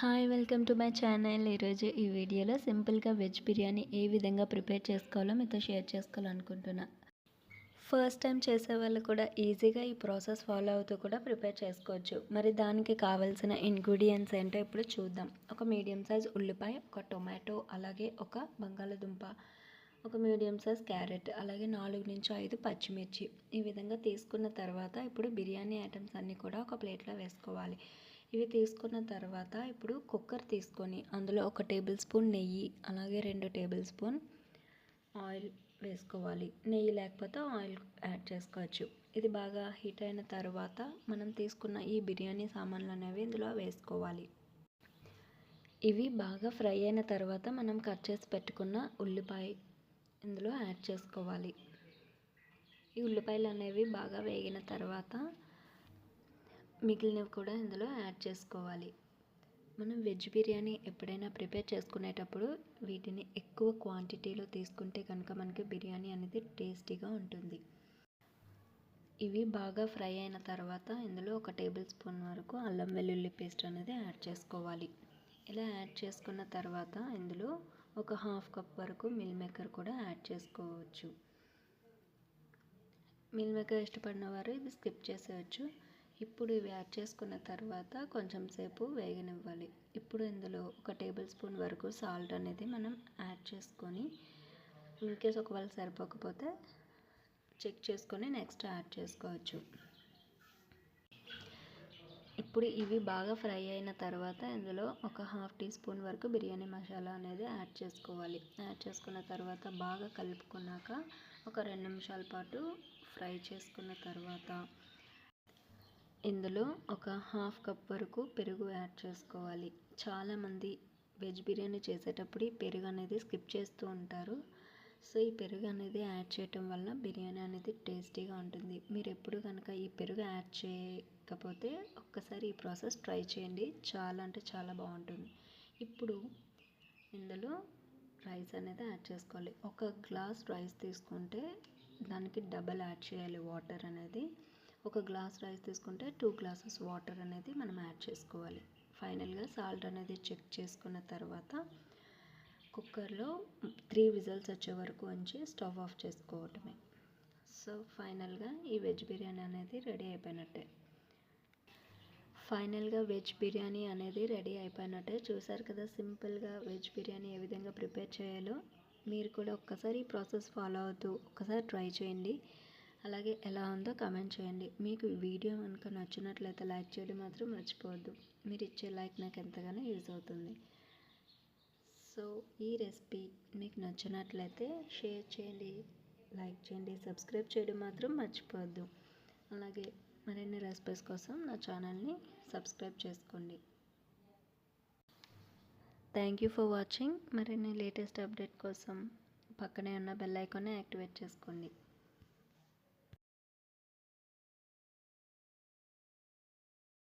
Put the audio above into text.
Hi welcome to my channel ఈరోజు ఈ వీడియోలో సింపుల్గా వెజ్ బిర్యానీ ఏ విధంగా ప్రిపేర్ చేసుకోవాలో మీతో షేర్ చేసుకోవాలనుకుంటున్నా. ఫస్ట్ టైం చేసే వాళ్ళు కూడా ఈజీగా ఈ ప్రాసెస్ ఫాలో అవుతూ కూడా ప్రిపేర్ చేసుకోవచ్చు. మరి దానికి కావాల్సిన ఇంగ్రీడియంట్స్ ఏంటో ఇప్పుడు చూద్దాం. ఒక మీడియం సైజ్ ఉల్లిపాయ ఒక టొమాటో అలాగే ఒక బంగాళదుంప ఒక మీడియం సైజ్ క్యారెట్ అలాగే నాలుగు నుంచి ఐదు పచ్చిమిర్చి. ఈ విధంగా తీసుకున్న తర్వాత ఇప్పుడు బిర్యానీ ఐటమ్స్ అన్నీ కూడా ఒక ప్లేట్లో వేసుకోవాలి. ఇవి తీసుకున్న తర్వాత ఇప్పుడు కుక్కర్ తీసుకొని అందులో ఒక టేబుల్ స్పూన్ నెయ్యి అలాగే రెండు టేబుల్ స్పూన్ ఆయిల్ వేసుకోవాలి. నెయ్యి లేకపోతే ఆయిల్ యాడ్ చేసుకోవచ్చు. ఇది బాగా హీట్ అయిన తర్వాత మనం తీసుకున్న ఈ బిర్యానీ సామాన్లు అనేవి ఇందులో వేసుకోవాలి. ఇవి బాగా ఫ్రై అయిన తర్వాత మనం కట్ చేసి పెట్టుకున్న ఉల్లిపాయ ఇందులో యాడ్ చేసుకోవాలి. ఈ ఉల్లిపాయలు అనేవి బాగా వేగిన తర్వాత మిగిలినవి కూడా ఇందులో యాడ్ చేసుకోవాలి. మనం వెజ్ బిర్యానీ ఎప్పుడైనా ప్రిపేర్ చేసుకునేటప్పుడు వీటిని ఎక్కువ క్వాంటిటీలో తీసుకుంటే కనుక మనకి బిర్యానీ అనేది టేస్టీగా ఉంటుంది. ఇవి బాగా ఫ్రై అయిన తర్వాత ఇందులో ఒక టేబుల్ స్పూన్ వరకు అల్లం వెల్లుల్లి పేస్ట్ అనేది యాడ్ చేసుకోవాలి. ఇలా యాడ్ చేసుకున్న తర్వాత ఇందులో ఒక హాఫ్ కప్ వరకు మిల్ మేకర్ కూడా యాడ్ చేసుకోవచ్చు. మిల్ మేకర్ ఇష్టపడిన వారు ఇది స్కిప్ చేసేయచ్చు. ఇప్పుడు ఇవి యాడ్ చేసుకున్న తర్వాత కొంచెం సేపు వేగనివ్వాలి. ఇప్పుడు ఇందులో ఒక టేబుల్ స్పూన్ వరకు సాల్ట్ అనేది మనం యాడ్ చేసుకొని ఇన్కేస్ ఒకవేళ సరిపోకపోతే చెక్ చేసుకొని నెక్స్ట్ యాడ్ చేసుకోవచ్చు. ఇప్పుడు ఇవి బాగా ఫ్రై అయిన తర్వాత ఇందులో ఒక హాఫ్ టీ స్పూన్ వరకు బిర్యానీ మసాలా అనేది యాడ్ చేసుకోవాలి. యాడ్ చేసుకున్న తర్వాత బాగా కలుపుకున్నాక ఒక రెండు నిమిషాల పాటు ఫ్రై చేసుకున్న తర్వాత ఇందులో ఒక హాఫ్ కప్ వరకు పెరుగు యాడ్ చేసుకోవాలి. చాలామంది వెజ్ బిర్యానీ చేసేటప్పుడు ఈ పెరుగు అనేది స్కిప్ చేస్తూ ఉంటారు. సో ఈ పెరుగు అనేది యాడ్ చేయటం వల్ల బిర్యానీ అనేది టేస్టీగా ఉంటుంది. మీరు ఎప్పుడు కనుక ఈ పెరుగు యాడ్ చేయకపోతే ఒక్కసారి ఈ ప్రాసెస్ ట్రై చేయండి. చాలా అంటే చాలా బాగుంటుంది. ఇప్పుడు ఇందులో రైస్ అనేది యాడ్ చేసుకోవాలి. ఒక గ్లాస్ రైస్ తీసుకుంటే దానికి డబల్ యాడ్ చేయాలి వాటర్ అనేది. ఒక గ్లాస్ రైస్ తీసుకుంటే టూ గ్లాసెస్ వాటర్ అనేది మనం యాడ్ చేసుకోవాలి. ఫైనల్గా సాల్ట్ అనేది చెక్ చేసుకున్న తర్వాత కుక్కర్లో త్రీ విజిల్స్ వచ్చే వరకు ఉంచి స్టవ్ ఆఫ్ చేసుకోవటమే. సో ఫైనల్గా ఈ వెజ్ బిర్యానీ అనేది రెడీ అయిపోయినట్టే. ఫైనల్గా వెజ్ బిర్యానీ అనేది రెడీ అయిపోయినట్టే. చూసారు కదా సింపుల్గా వెజ్ బిర్యానీ ఏ విధంగా ప్రిపేర్ చేయాలో. మీరు కూడా ఒక్కసారి ఈ ప్రాసెస్ ఫాలో అవుతూ ఒక్కసారి ట్రై చేయండి. అలాగే ఎలా ఉందో కమెంట్ చేయండి. మీకు వీడియో కనుక నచ్చినట్లయితే లైక్ చేయడం మాత్రం మర్చిపోవద్దు. మీరు ఇచ్చే లైక్ నాకు ఎంతగానో యూజ్ అవుతుంది. సో ఈ రెసిపీ మీకు నచ్చినట్లయితే షేర్ చేయండి లైక్ చేయండి సబ్స్క్రైబ్ చేయడం మాత్రం మర్చిపోవద్దు. అలాగే మరిన్ని రెసిపీస్ కోసం నా ఛానల్ని సబ్స్క్రైబ్ చేసుకోండి. థ్యాంక్ యూ ఫర్ వాచింగ్ మరిన్ని లేటెస్ట్ అప్డేట్ కోసం పక్కనే ఉన్న బెల్ ఐకాన్ని యాక్టివేట్ చేసుకోండి.